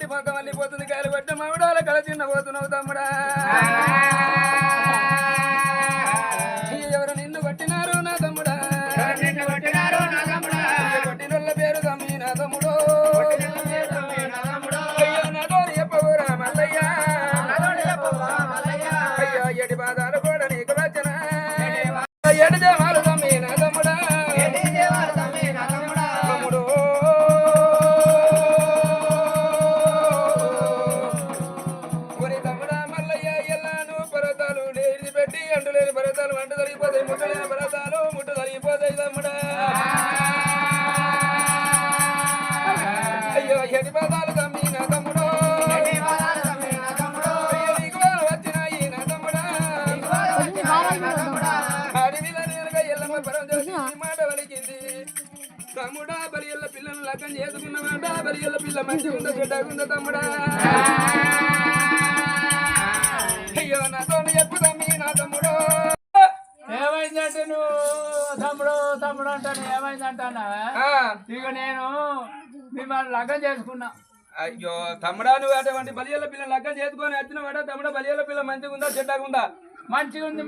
తిన్నబోతుంది అవతలాంటి మొత్తం వెళ్ళిపోతుంది కాలు పట్ట మామిడాల కళ చిన్న పోతున్నావు లేని పెట్టి అంటు లేని పర్వతాలు వంట జరిగిపోతాయి ముట్ట లేని పర్వతాలు ముట్ట జరిగిపోతాయి తమ్ముడా. అయ్యో ఎడి బాధాలు తమ్మి నా తమ్ముడు? తమ్ముడా? బలియల్ల పిల్లను లగ్గం చేసుకున్నమాట బలియల్ల పిల్ల మంచిగా ఉందా చెడ్డగుందా తమ్ముడా? తమ్ముడు తమ్ముడు అంటాను? ఏమైందంటానా ఆ, ఇక నేను మిమ్మల్ని లగ్గం చేసుకున్నా. అయ్యో తమ్ముడా నువ్వు అటువంటి బలియల్ల పిల్ల లగ్గం చేసుకొని వచ్చిన వాడ తమ్ముడా బలియల్ల పిల్ల మంచిగా ఉందా చెడ్డగుందా? మంచిగా ఉంది